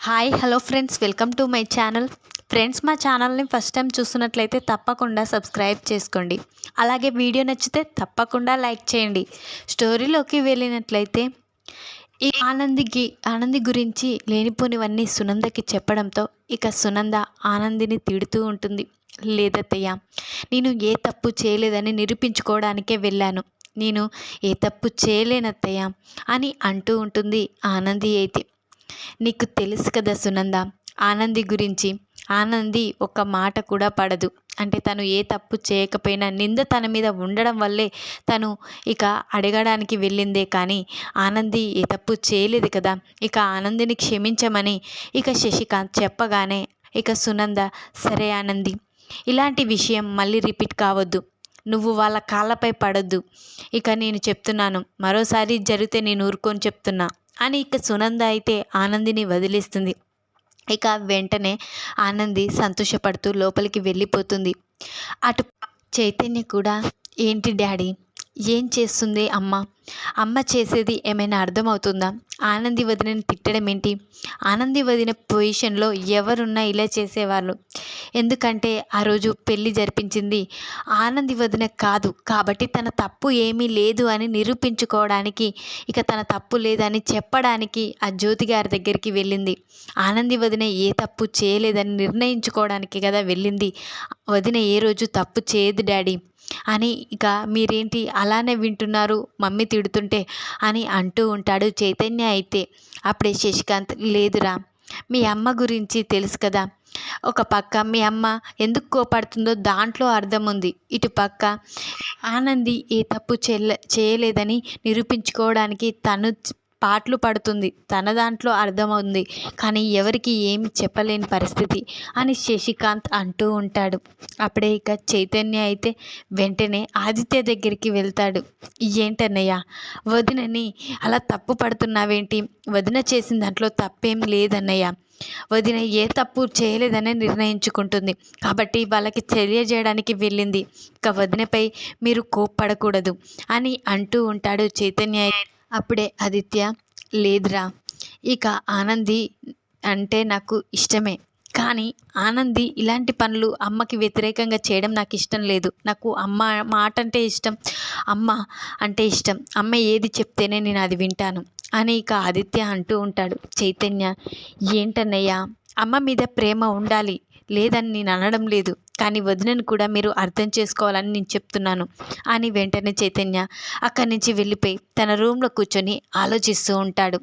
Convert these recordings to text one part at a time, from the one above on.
Hi hello friends welcome to my channel friends మా ఛానల్ని first time చూస్తున్నట్లయితే తప్పకుండా సబ్స్క్రైబ్ చేసుకోండి. అలాగే వీడియో నచ్చితే తప్పకుండా లైక్ చేయండి. స్టోరీలోకి వెళ్ళినట్లయితే ఈ ఆనందికి ఆనంది గురించి లేనిపోనివన్నీ సునందకి చెప్పడంతో ఇక సునంద ఆనందిని తిడుతూ ఉంటుంది. లేదత్తయ్య నేను ఏ తప్పు చేయలేదని నిరూపించుకోవడానికే వెళ్ళాను. నేను ఏ తప్పు చేయలేనత్తయ్య అని అంటూ ఉంటుంది ఆనంది అయితే. నీకు తెలుసు కదా సునంద ఆనంది గురించి. ఆనంది ఒక మాట కూడా పడదు. అంటే తను ఏ తప్పు చేయకపోయినా నింద తన మీద ఉండడం వల్లే తను ఇక అడగడానికి వెళ్ళిందే కానీ ఆనంది ఏ తప్పు చేయలేదు కదా. ఇక ఆనందిని క్షమించమని ఇక శశికాంత్ చెప్పగానే ఇక సునంద సరే ఆనంది ఇలాంటి విషయం మళ్ళీ రిపీట్ కావద్దు. నువ్వు వాళ్ళ కాళ్ళపై పడొద్దు. ఇక నేను చెప్తున్నాను. మరోసారి జరిగితే నేను ఊరుకొని చెప్తున్నా. అని ఇక సునంద అయితే ఆనందిని వదిలేస్తుంది. ఇక వెంటనే ఆనంది సంతోషపడుతూ లోపలికి వెళ్ళిపోతుంది. అటు చైతన్య కూడా ఏంటి డాడీ? ఏం చేస్తుంది అమ్మ? అమ్మ చేసేది ఏమైనా అర్థమవుతుందా? ఆనంది వదినని తిట్టడం ఏంటి? ఆనంది వదిన పొజిషన్లో ఎవరున్నా ఇలా చేసేవాళ్ళు. ఎందుకంటే ఆ రోజు పెళ్ళి జరిపించింది ఆనంది వదిన కాదు. కాబట్టి తన తప్పు ఏమీ లేదు అని నిరూపించుకోవడానికి ఇక తన తప్పు లేదని చెప్పడానికి ఆ జ్యోతి గారి దగ్గరికి వెళ్ళింది. ఆనంది వదిన ఏ తప్పు చేయలేదని నిర్ణయించుకోవడానికి కదా వెళ్ళింది. వదిన ఏ రోజు తప్పు చేయదు డాడీ. అని ఇక మీరేంటి అలానే వింటున్నారు మమ్మీ తిడుతుంటే అని అంటూ ఉంటాడు చైతన్య అయితే. అప్పుడే శశికాంత్ లేదురా మీ అమ్మ గురించి తెలుసు కదా. ఒక పక్క మీ అమ్మ ఎందుకు కోపడుతుందో దాంట్లో అర్థం ఉంది. ఇటు పక్క ఆనంది ఏ తప్పు చేయలేదని నిరూపించుకోవడానికి తను పాటలు పడుతుంది. తన దాంట్లో అర్థమవుంది కానీ ఎవరికి ఏమి చెప్పలేని పరిస్థితి అని శశికాంత్ అంటూ ఉంటాడు. అప్పుడే ఇక చైతన్య అయితే వెంటనే ఆదిత్య దగ్గరికి వెళ్తాడు. ఏంటన్నయ్య వదినని అలా తప్పు పడుతున్నావేంటి? వదిన చేసిన దాంట్లో తప్పేం లేదన్నయ్య. వదిన ఏ తప్పు చేయలేదని నిర్ణయించుకుంటుంది. కాబట్టి వాళ్ళకి తెలియజేయడానికి వెళ్ళింది. ఇక వదినపై మీరు కోప్పడకూడదు అని అంటూ ఉంటాడు చైతన్య అప్పుడే ఆదిత్య లేదురా. ఇక ఆనంది అంటే నాకు ఇష్టమే. కానీ ఆనంది ఇలాంటి పనులు అమ్మకి వ్యతిరేకంగా చేయడం నాకు ఇష్టం లేదు. నాకు అమ్మ మాట అంటే ఇష్టం అమ్మ అంటే ఇష్టం. అమ్మ ఏది చెప్తేనే నేను అది వింటాను అని ఇక ఆదిత్య అంటూ ఉంటాడు. చైతన్య ఏంటన్నయ్యా అమ్మ మీద ప్రేమ ఉండాలి. లేదని నేను అనడం లేదు. కానీ వదినను కూడా మీరు అర్థం చేసుకోవాలని నేను చెప్తున్నాను. అని వెంటనే చైతన్య అక్కడి నుంచి వెళ్ళిపోయి తన రూమ్లో కూర్చొని ఆలోచిస్తూ ఉంటాడు.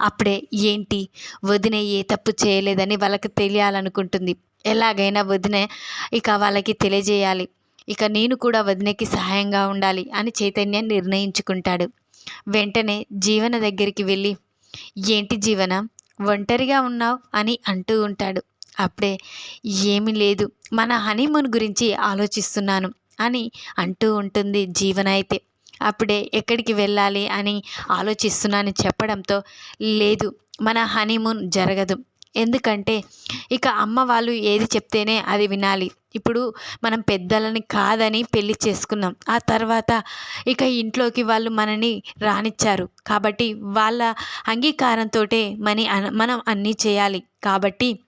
అప్పుడే ఏంటి? వదిన ఏ తప్పు చేయలేదని వాళ్ళకి తెలియాలనుకుంటుంది. ఎలాగైనా వదిన ఇక వాళ్ళకి తెలియజేయాలి. ఇక నేను కూడా వదినకి సహాయంగా ఉండాలి అని చైతన్య నిర్ణయించుకుంటాడు. వెంటనే జీవన దగ్గరికి వెళ్ళి ఏంటి జీవన? ఒంటరిగా ఉన్నావు? అని అంటూ ఉంటాడు. అప్పుడే ఏమీ లేదు మన హనీమూన్ గురించి ఆలోచిస్తున్నాను అని అంటూ ఉంటుంది జీవన అయితే అప్పుడే ఎక్కడికి వెళ్ళాలి అని ఆలోచిస్తున్నాను చెప్పడంతో లేదు మన హనీమూన్ జరగదు. ఎందుకంటే ఇక అమ్మ వాళ్ళు ఏది చెప్తేనే అది వినాలి. ఇప్పుడు మనం పెద్దలని కాదని పెళ్ళి చేసుకున్నాం. ఆ తర్వాత ఇక ఇంట్లోకి వాళ్ళు మనని రానిచ్చారు. కాబట్టి వాళ్ళ అంగీకారంతో మని మనం అన్నీ చేయాలి. కాబట్టి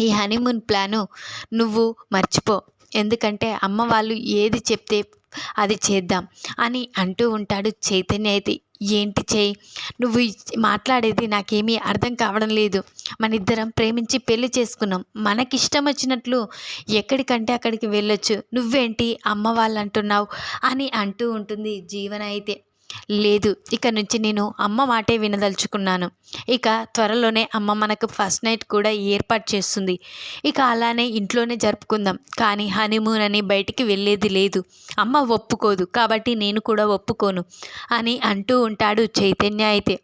ఈ హనీమూన్ ప్లాను నువ్వు మర్చిపో. ఎందుకంటే అమ్మ వాళ్ళు ఏది చెప్తే అది చేద్దాం అని అంటూ ఉంటాడు చైతన్య అయితే. ఏంటి చేయి? నువ్వు మాట్లాడేది నాకేమీ అర్థం కావడం లేదు. మన ఇద్దరం ప్రేమించి పెళ్ళి చేసుకున్నాం. మనకిష్టం వచ్చినట్లు ఎక్కడికంటే అక్కడికి వెళ్ళొచ్చు. నువ్వేంటి అమ్మ వాళ్ళు అంటున్నావు అని అంటూ ఉంటుంది జీవన అయితే. లేదు ఇక నుంచి నేను అమ్మ మాటే వినదలుచుకున్నాను. ఇక త్వరలోనే అమ్మ మనకు ఫస్ట్ నైట్ కూడా ఏర్పాటు చేస్తుంది. ఇక అలానే ఇంట్లోనే జరుపుకుందాం కానీ హనీమూన్ అని బయటికి వెళ్ళేది లేదు. అమ్మ ఒప్పుకోదు కాబట్టి నేను కూడా ఒప్పుకోను అని అంటూ ఉంటాడు చైతన్య అయితే.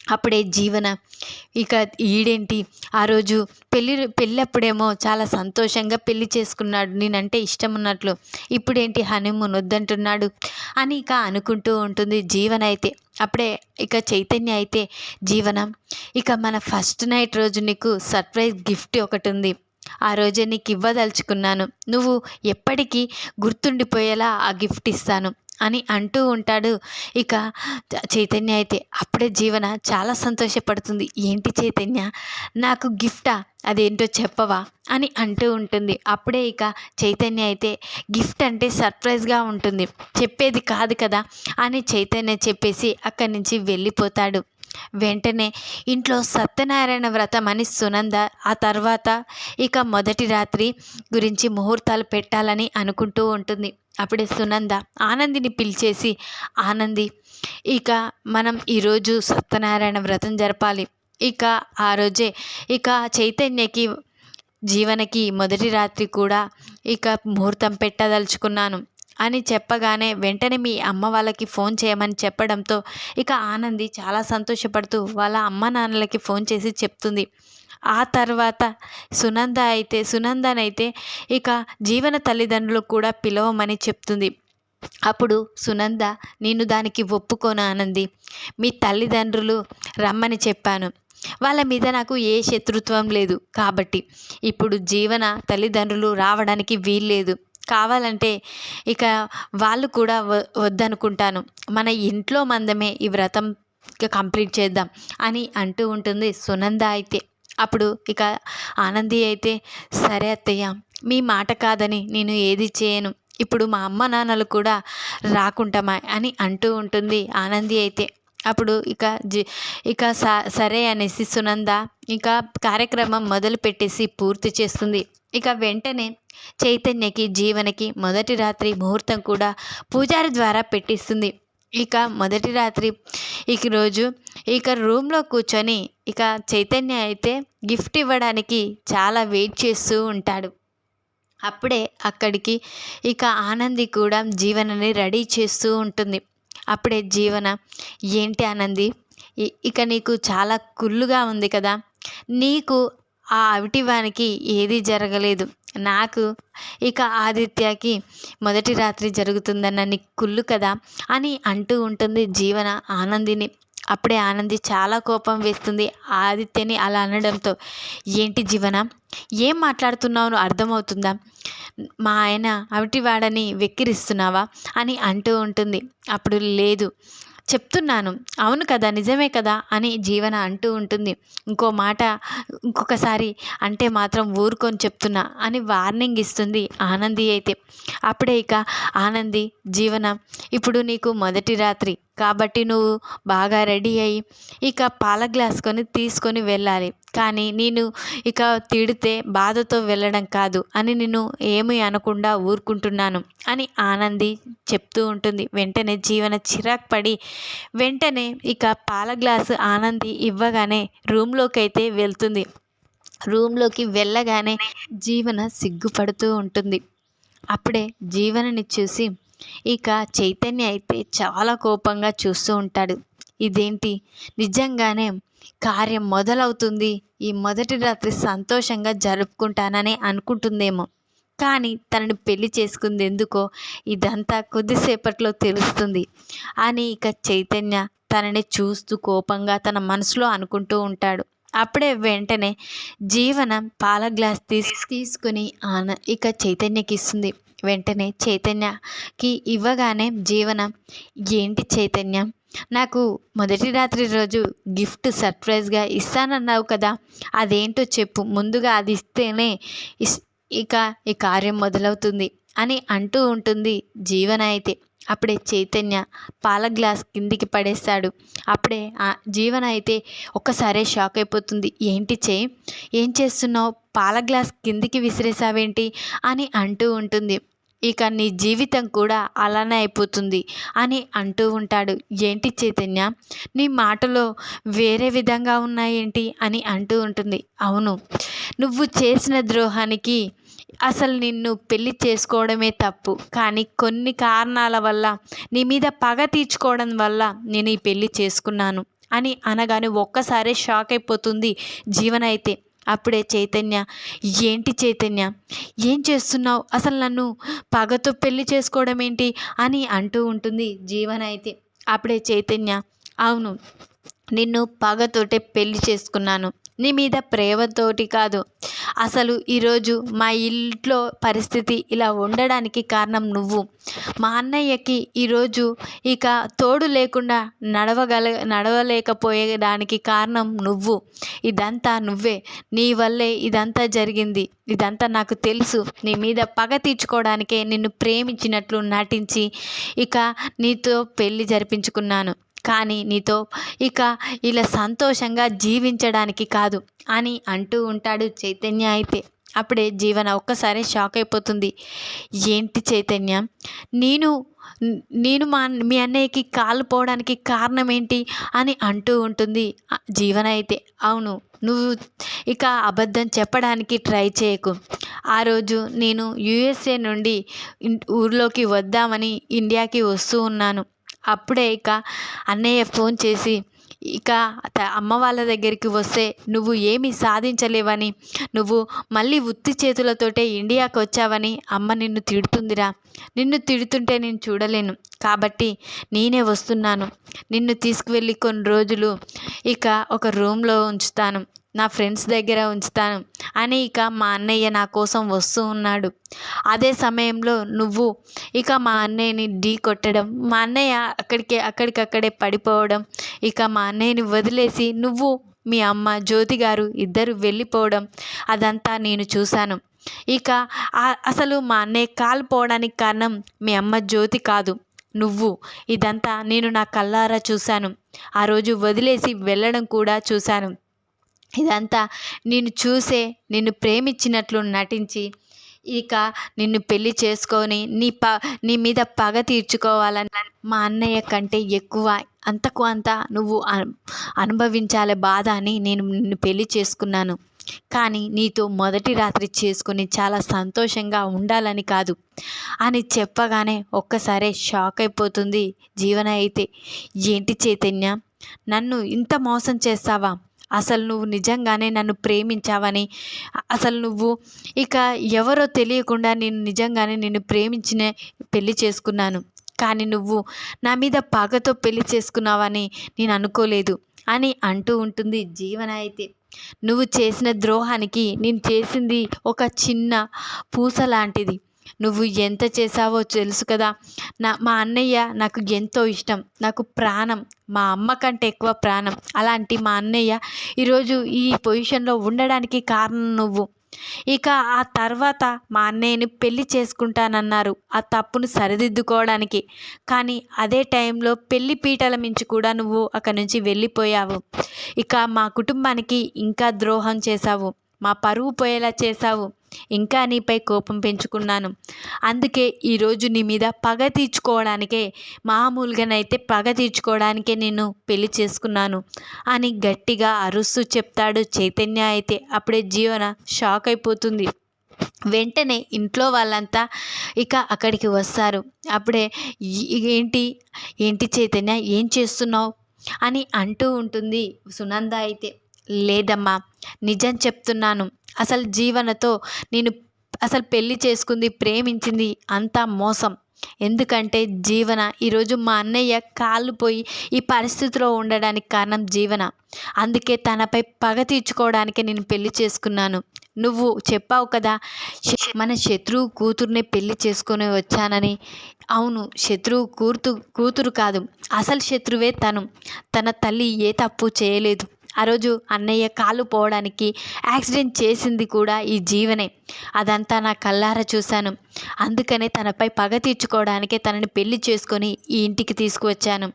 అప్పుడే జీవన ఇక ఈడేంటి? ఆ రోజు పెళ్ళి పెళ్ళప్పుడేమో చాలా సంతోషంగా పెళ్ళి చేసుకున్నాడు. నేనంటే ఇష్టం ఉన్నట్లు. ఇప్పుడేంటి హనీమూన్ వద్దంటున్నాడు అని ఇక అనుకుంటూ ఉంటుంది జీవన అయితే. అప్పుడే ఇక చైతన్య అయితే జీవనం ఇక మన ఫస్ట్ నైట్ రోజు నీకు సర్ప్రైజ్ గిఫ్ట్ ఒకటి ఉంది ఆ రోజే నీకు ఇవ్వదలుచుకున్నాను. నువ్వు ఎప్పటికీ గుర్తుండిపోయేలా ఆ గిఫ్ట్ ఇస్తాను. అని అంటూ ఉంటాడు. ఇక చైతన్య అయితే అప్పుడే జీవన చాలా సంతోషపడుతుంది. ఏంటి చైతన్య? నాకు గిఫ్టా? అదేంటో చెప్పవా? అని అంటూ ఉంటుంది. అప్పుడే ఇక చైతన్య అయితే గిఫ్ట్ అంటే సర్ప్రైజ్గా ఉంటుంది. చెప్పేది కాదు కదా? అని చైతన్య చెప్పేసి అక్కడి నుంచి వెళ్ళిపోతాడు. వెంటనే ఇంట్లో సత్యనారాయణ వ్రతం అని సునంద ఆ తర్వాత ఇక మొదటి రాత్రి గురించి ముహూర్తాలు పెట్టాలని అనుకుంటూ ఉంటుంది. అప్పుడే సునంద ఆనందిని పిలిచేసి ఆనంది ఇక మనం ఈరోజు సత్యనారాయణ వ్రతం జరపాలి. ఇక ఆ రోజే ఇక చైతన్యకి జీవనకి మొదటి రాత్రి కూడా ఇక ముహూర్తం పెట్టదలుచుకున్నాను. అని చెప్పగానే వెంటనే మీ అమ్మ వాళ్ళకి ఫోన్ చేయమని చెప్పడంతో ఇక ఆనంది చాలా సంతోషపడుతూ వాళ్ళ అమ్మ నాన్నలకి ఫోన్ చేసి చెప్తుంది. ఆ తర్వాత సునంద అయితే సునందనైతే ఇక జీవన తల్లిదండ్రులు కూడా పిలవమని చెప్తుంది. అప్పుడు సునంద నేను దానికి ఒప్పుకోను ఆనంది. మీ తల్లిదండ్రులు రమ్మని చెప్పాను. వాళ్ళ మీద నాకు ఏ శత్రుత్వం లేదు కాబట్టి. ఇప్పుడు జీవన తల్లిదండ్రులు రావడానికి వీల్లేదు. కావాలంటే ఇక వాళ్ళు కూడా వద్దనుకుంటాను. మన ఇంట్లో మందమే ఈ వ్రతం కంప్లీట్ చేద్దాం అని అంటూ ఉంటుంది సునంద అయితే. అప్పుడు ఇక ఆనంది అయితే సరే అత్తయ్య మీ మాట కాదని నేను ఏది చేయను. ఇప్పుడు మా అమ్మ నాన్నలు కూడా రాకుంటామా అని అంటూ ఉంటుంది ఆనంది అయితే. అప్పుడు ఇక జి ఇక సరే అనేసి సునంద ఇక కార్యక్రమం మొదలు పెట్టేసి పూర్తి చేస్తుంది. ఇక వెంటనే చైతన్యకి జీవనకి మొదటి రాత్రి ముహూర్తం కూడా పూజారి ద్వారా పెట్టిస్తుంది. ఇక మొదటి రాత్రి ఇక రోజు ఇక రూమ్లో కూర్చొని ఇక చైతన్య అయితే గిఫ్ట్ ఇవ్వడానికి చాలా వెయిట్ చేస్తూ ఉంటాడు. అప్పుడే అక్కడికి ఇక ఆనంది కూడా జీవనని రెడీ చేస్తూ ఉంటుంది. అప్పుడే జీవన ఏంటి ఆనంది? ఇక నీకు చాలా కుళ్ళుగా ఉంది కదా. నీకు ఆ అవిటివానికి ఏదీ జరగలేదు. నాకు ఇక ఆదిత్యకి మొదటి రాత్రి జరుగుతుందన్న నీ కుళ్ళు కదా అని అంటూ ఉంటుంది జీవన ఆనందిని. అప్పుడే ఆనంది చాలా కోపం వేస్తుంది ఆదిత్యని అలా అనడంతో. ఏంటి జీవన? ఏం మాట్లాడుతున్నావు అర్థమవుతుందా? మా ఆయన అవిటివాడని వెక్కిరిస్తున్నావా? అని అంటూ ఉంటుంది. అప్పుడు లేదు. చెప్తున్నాను. అవును కదా నిజమే కదా అని జీవన అంటూ ఉంటుంది. ఇంకో మాట ఇంకొకసారి అంటే మాత్రం ఊరుకొని చెప్తున్నా అని వార్నింగ్ ఇస్తుంది ఆనంది అయితే. అప్పుడే ఇక ఆనంది జీవన ఇప్పుడు నీకు మొదటి రాత్రి. కాబట్టి నువ్వు బాగా రెడీ అయ్యి ఇక పాల గ్లాస్ కొని తీసుకొని వెళ్ళాలి. కానీ నేను ఇక తిడితే బాధతో వెళ్ళడం కాదు అని నేను ఏమీ అనకుండా ఊరుకుంటున్నాను అని ఆనంది చెప్తూ ఉంటుంది. వెంటనే జీవన చిరాక్ పడి వెంటనే ఇక పాల గ్లాసు ఆనంది ఇవ్వగానే రూమ్లోకి అయితే వెళ్తుంది. రూమ్లోకి వెళ్ళగానే జీవన సిగ్గుపడుతూ ఉంటుంది. అప్పుడే జీవనని చూసి ఇక చైతన్య అయితే చాలా కోపంగా చూస్తూ ఉంటాడు. ఇదేంటి? నిజంగానే కార్యం మొదలవుతుంది. ఈ మొదటి రాత్రి సంతోషంగా జరుపుకుంటానని అనుకుంటుందేమో. కానీ తనని పెళ్ళి చేసుకుంది ఎందుకో ఇదంతా కొద్దిసేపట్లో తెలుస్తుంది. అని ఇక చైతన్య తనని చూస్తూ కోపంగా తన మనసులో అనుకుంటూ ఉంటాడు. అప్పుడే వెంటనే జీవనం పాల గ్లాస్ తీసి తీసుకుని ఆన ఇక చైతన్యకి ఇస్తుంది వెంటనే చైతన్యకి ఇవ్వగానే జీవనం ఏంటి చైతన్యం? నాకు మొదటి రాత్రి రోజు గిఫ్ట్ సర్ప్రైజ్గా ఇస్తానన్నావు కదా అదేంటో చెప్పు. ముందుగా అది ఇస్తేనే ఇక ఈ కార్యం మొదలవుతుంది అని అంటూ ఉంటుంది జీవన అయితే. అప్పుడే చైతన్య పాల గ్లాస్ కిందికి పడేస్తాడు. అప్పుడే ఆ జీవన అయితే ఒక్కసారే షాక్ అయిపోతుంది. ఏంటి చేయి ఏం చేస్తున్నావు? పాల గ్లాస్ కిందికి విసిరేసావేంటి అని అంటూ ఉంటుంది. ఇక నీ జీవితం కూడా అలానే అయిపోతుంది అని అంటూ ఉంటాడు. ఏంటి చైతన్య? నీ మాటలో వేరే విధంగా ఉన్నాయేంటి అని అంటూ ఉంటుంది. అవును నువ్వు చేసిన ద్రోహానికి అసలు నిన్ను పెళ్ళి చేసుకోవడమే తప్పు. కానీ కొన్ని కారణాల వల్ల నీ మీద పగ తీర్చుకోవడం వల్ల నేను ఈ పెళ్ళి చేసుకున్నాను అని అనగానే ఒక్కసారే షాక్ అయిపోతుంది జీవన అయితే అప్పుడే చైతన్య. ఏంటి చైతన్య? ఏం చేస్తున్నావు? అసలు నన్ను పగతో పెళ్ళి చేసుకోవడం ఏంటి అని అంటూ ఉంటుంది జీవన అయితే. అప్పుడే చైతన్య అవును నిన్ను పగతోటే పెళ్ళి చేసుకున్నాను. నీ మీద ప్రేమతోటి కాదు. అసలు ఈరోజు మా ఇంట్లో పరిస్థితి ఇలా ఉండడానికి కారణం నువ్వు. మా అన్నయ్యకి ఈరోజు ఇక తోడు లేకుండా నడవగల నడవలేకపోయేదానికి కారణం నువ్వు. ఇదంతా నువ్వే. నీ వల్లే ఇదంతా జరిగింది. ఇదంతా నాకు తెలుసు. నీ మీద పగ తీర్చుకోవడానికే నిన్ను ప్రేమించినట్లు నటించి ఇక నీతో పెళ్ళి జరిపించుకున్నాను. కానీ నీతో ఇక ఇలా సంతోషంగా జీవించడానికి కాదు అని అంటూ ఉంటాడు చైతన్య అయితే. అప్పుడే జీవన ఒక్కసారి షాక్ అయిపోతుంది. ఏంటి చైతన్య? నేను నేను మా మీ అన్నయ్యకి కాలు పోవడానికి కారణం ఏంటి అని అంటూ ఉంటుంది జీవన అయితే. అవును నువ్వు ఇక అబద్ధం చెప్పడానికి ట్రై చేయకు. ఆ రోజు నేను యుఎస్ఏ నుండి ఊర్లోకి వద్దామని ఇండియాకి వస్తూ ఉన్నాను. అప్పుడే ఇక అన్నయ్య ఫోన్ చేసి ఇక అమ్మ వాళ్ళ దగ్గరికి వస్తే నువ్వు ఏమీ సాధించలేవని నువ్వు మళ్ళీ ఉత్తి చేతులతోటే ఇండియాకి వచ్చావని అమ్మ నిన్ను తిడుతుందిరా. నిన్ను తిడుతుంటే నేను చూడలేను. కాబట్టి నేనే వస్తున్నాను. నిన్ను తీసుకువెళ్ళి కొన్ని రోజులు ఇక ఒక రూమ్లో ఉంచుతాను. నా ఫ్రెండ్స్ దగ్గర ఉంచుతాను. అని ఇక మా అన్నయ్య నా కోసం వస్తూ ఉన్నాడు. అదే సమయంలో నువ్వు ఇక మా అన్నయ్యని ఢీ కొట్టడం మా అన్నయ్య అక్కడికి అక్కడికక్కడే పడిపోవడం ఇక మా అన్నయ్యని వదిలేసి నువ్వు మీ అమ్మ జ్యోతి గారు ఇద్దరు వెళ్ళిపోవడం అదంతా నేను చూశాను. ఇక అసలు మా అన్నయ్య కాలిపోవడానికి కారణం మీ అమ్మ జ్యోతి కాదు. నువ్వు ఇదంతా నేను నా కళ్ళారా చూశాను. ఆ రోజు వదిలేసి వెళ్ళడం కూడా చూశాను. ఇదంతా నేను చూసే నిన్ను ప్రేమించినట్లు నటించి ఇక నిన్ను పెళ్ళి చేసుకొని నీ ప నీ మీద పగ తీర్చుకోవాలని మా అన్నయ్య కంటే ఎక్కువ అంతకు అంత నువ్వు అనుభవించాలే బాధ అని నేను నిన్ను పెళ్ళి చేసుకున్నాను. కానీ నీతో మొదటి రాత్రి చేసుకుని చాలా సంతోషంగా ఉండాలని కాదు. అని చెప్పగానే ఒక్కసారే షాక్ అయిపోతుంది జీవన అయితే. ఏంటి చైతన్య? నన్ను ఇంత మోసం చేస్తావా? అసలు నువ్వు నిజంగానే నన్ను ప్రేమించావని అసలు నువ్వు ఇక ఎవరో తెలియకుండా నేను నిజంగానే నిన్ను ప్రేమించిన పెళ్ళి చేసుకున్నాను. కానీ నువ్వు నా మీద పగతో పెళ్ళి చేసుకున్నావని నేను అనుకోలేదు అని అంటూ ఉంటుంది జీవన అయితే. నువ్వు చేసిన ద్రోహానికి నేను చేసింది ఒక చిన్న పూస లాంటిది. నువ్వు ఎంత చేసావో తెలుసు కదా. నా మా అన్నయ్య నాకు ఎంతో ఇష్టం. నాకు ప్రాణం. మా అమ్మ కంటే ఎక్కువ ప్రాణం. అలాంటి మా అన్నయ్య ఈరోజు ఈ పొజిషన్లో ఉండడానికి కారణం నువ్వు. ఇక ఆ తర్వాత మా అన్నయ్యని పెళ్ళి చేసుకుంటానన్నారు. ఆ తప్పును సరిదిద్దుకోవడానికి. కానీ అదే టైంలో పెళ్ళి పీటల మించి కూడా నువ్వు అక్కడి నుంచి వెళ్ళిపోయావు. ఇక మా కుటుంబానికి ఇంకా ద్రోహం చేశావు. మా పరువు పోయేలా చేశావు. ఇంకా నీపై కోపం పెంచుకున్నాను. అందుకే ఈరోజు నీ మీద పగ తీర్చుకోవడానికే మామూలుగానైతే పగ తీర్చుకోవడానికే నేను పెళ్ళి చేసుకున్నాను అని గట్టిగా అరుస్తూ చెప్తాడు చైతన్య అయితే. అప్పుడే జీవన షాక్ అయిపోతుంది. వెంటనే ఇంట్లో వాళ్ళంతా ఇక అక్కడికి వస్తారు. అప్పుడే ఏంటి? ఏంటి చైతన్య? ఏం చేస్తున్నావు? అని అంటూ ఉంటుంది సునంద అయితే. లేదమ్మా నిజం చెప్తున్నాను. అసలు జీవనతో నేను అసలు పెళ్ళి చేసుకుంది ప్రేమించింది అంతా మోసం. ఎందుకంటే జీవన ఈరోజు మా అన్నయ్య కాళ్ళు పోయి ఈ పరిస్థితిలో ఉండడానికి కారణం జీవన. అందుకే తనపై పగ తీర్చుకోవడానికి నేను పెళ్ళి చేసుకున్నాను. నువ్వు చెప్పావు కదా మన శత్రువు కూతుర్నే పెళ్ళి చేసుకొని వచ్చానని. అవును శత్రువు కూతురు కూతురు కాదు అసలు శత్రువే తను. తన తల్లి ఏ తప్పు చేయలేదు. ఆ రోజు అన్నయ్య కాలు పోవడానికి యాక్సిడెంట్ చేసింది కూడా ఈ జీవనే. అదంతా నా కళ్ళారా చూశాను. అందుకనే తనపై పగ తీర్చుకోవడానికే తనని పెళ్ళి చేసుకొని ఈ ఇంటికి తీసుకువచ్చాను.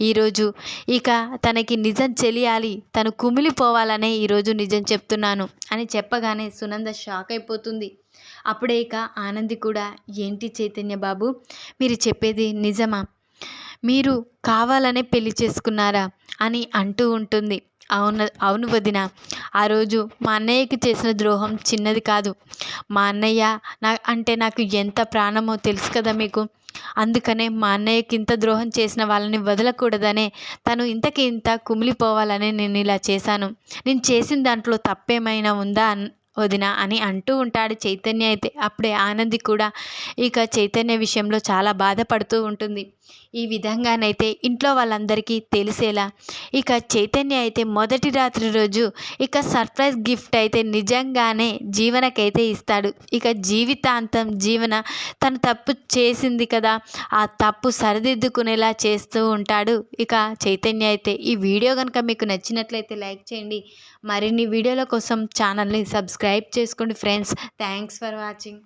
ఈరోజు ఇక తనకి నిజం చెలియాలి తను కుమిలిపోవాలనే ఈరోజు నిజం చెప్తున్నాను అని చెప్పగానే సునంద షాక్ అయిపోతుంది. అప్పుడే ఇక ఆనంది కూడా ఏంటి చైతన్య బాబు మీరు చెప్పేది నిజమా? మీరు కావాలనే పెళ్ళి చేసుకున్నారా? అని అంటూ ఉంటుంది. అవును అవును వదిన. ఆ రోజు మా అన్నయ్యకి చేసిన ద్రోహం చిన్నది కాదు. మా అన్నయ్య నా అంటే నాకు ఎంత ప్రాణమో తెలుసు కదా మీకు. అందుకనే మా అన్నయ్యకి ఇంత ద్రోహం చేసిన వాళ్ళని వదలకూడదనే తను ఇంతకి ఇంత కుమిలిపోవాలని నేను ఇలా చేశాను. నేను చేసిన దాంట్లో తప్పేమైనా ఉందా వదిన అని అంటూ ఉంటాడు చైతన్య అయితే. అప్పుడే ఆనంది కూడా ఇక చైతన్య విషయంలో చాలా బాధపడుతూ ఉంటుంది. ఈ విధంగానైతే ఇంట్లో వాళ్ళందరికీ తెలిసేలా ఇక చైతన్య అయితే మొదటి రాత్రి రోజు ఇక సర్ప్రైజ్ గిఫ్ట్ అయితే నిజంగానే జీవనకైతే ఇస్తాడు. ఇక జీవితాంతం జీవన తను తప్పు చేసింది కదా ఆ తప్పు సరిదిద్దుకునేలా చేస్తూ ఉంటాడు. ఇక చైతన్య అయితే ఈ వీడియో కనుక మీకు నచ్చినట్లయితే లైక్ చేయండి. మరిన్ని వీడియోల కోసం ఛానల్ని సబ్స్క్రైబ్ చేసుకోండి ఫ్రెండ్స్. Thanks for watching.